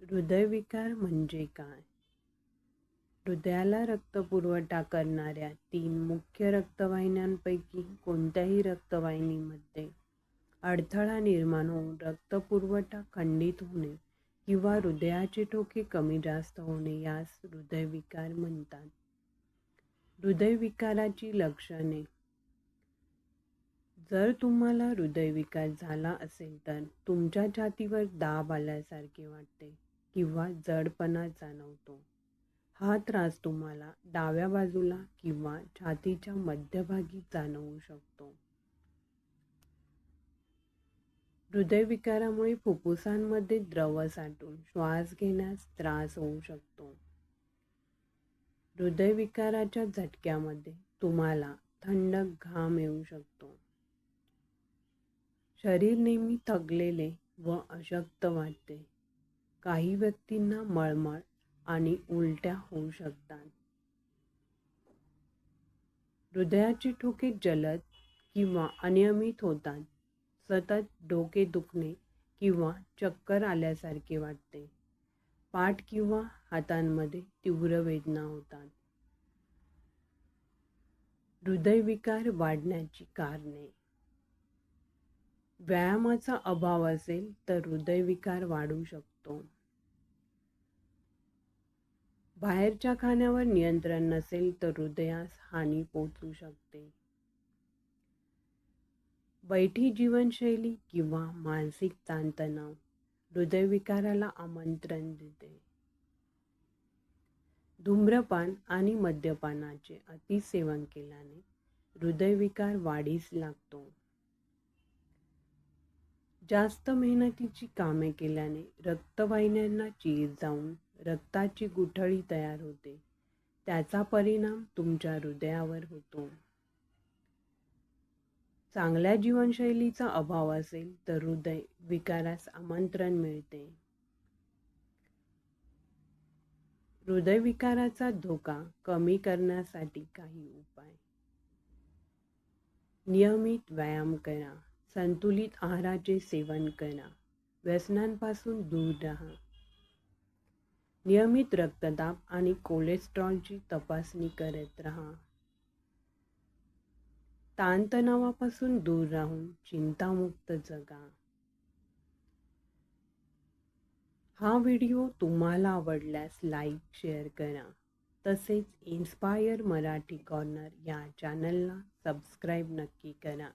हृदयविकार म्हणजे काय? हृदयाला रक्तपुरवठा करणाऱ्या तीन मुख्य रक्तवाहिन्यांपैकी कोणत्याही रक्तवाहिनीमध्ये अडथळा निर्माण होऊन रक्तपुरवठा खंडित होणे किंवा हृदयाचे ठोके कमी जास्त होणे यास हृदयविकार म्हणतात. हृदयविकाराची लक्षणे. जर तुम्हाला हृदयविकार झाला असेल तर तुमच्या छातीवर दाब आल्यासारखे वाटते. किंवा जडपणा जाणवतो. हा त्रास तुम्हाला डाव्या बाजूला किंवा छातीच्या मध्यभागी जाणवू शकतो. हृदयविकारामुळे फुफ्फुसांमध्ये द्रव साठून श्वास घेण्यास त्रास होऊ शकतो. हृदयविकाराच्या झटक्यामध्ये तुम्हाला थंड घाम येऊ शकतो. शरीर नेहमी थकलेले व अशक्त वाटते. काही व्यक्तींना मळमळ आणि उलट्या होऊ शकतात. हृदयाचे ठोके जलद किंवा अनियमित होतात. सतत डोके दुखणे किंवा चक्कर आल्यासारखे वाटते. पाठ किंवा हातांमध्ये तीव्र वेदना होतात. हृदयविकार वाढण्याची कारणे. व्यायामाचा अभाव असेल तर हृदयविकार वाढू शकतो. बाहेरच्या खाण्यावर नियंत्रण नसेल तर हृदयास हानी पोचू शकते. बैठी जीवनशैली किंवा मानसिक ताणतणाव हृदयविकाराला आमंत्रण देते. धूम्रपान आणि मद्यपानाचे अतिसेवन केल्याने हृदयविकार वाढीस लागतो. जास्त मेहनतीची कामे केल्याने रक्तवाहिन्यांना चीज जाऊन रक्ताची गुठळी तयार होते. त्याचा परिणाम तुमच्या हृदयावर होतो. चांगल्या जीवनशैलीचा अभाव असेल तर हृदय विकारास आमंत्रण मिळते. हृदयविकाराचा धोका कमी करण्यासाठी काही उपाय. नियमित व्यायाम करा. संतुलित आहाराचे सेवन करा. व्यसनांपासून दूर राहा. नियमित रक्तदाब आणि कोलेस्ट्रॉलची तपासणी करत राहा. ताणतणावापासून दूर राहून चिंतामुक्त जगा. हा व्हिडिओ तुम्हाला आवडल्यास लाईक शेअर करा. तसेच इन्स्पायर मराठी कॉर्नर या चॅनलला सबस्क्राईब नक्की करा.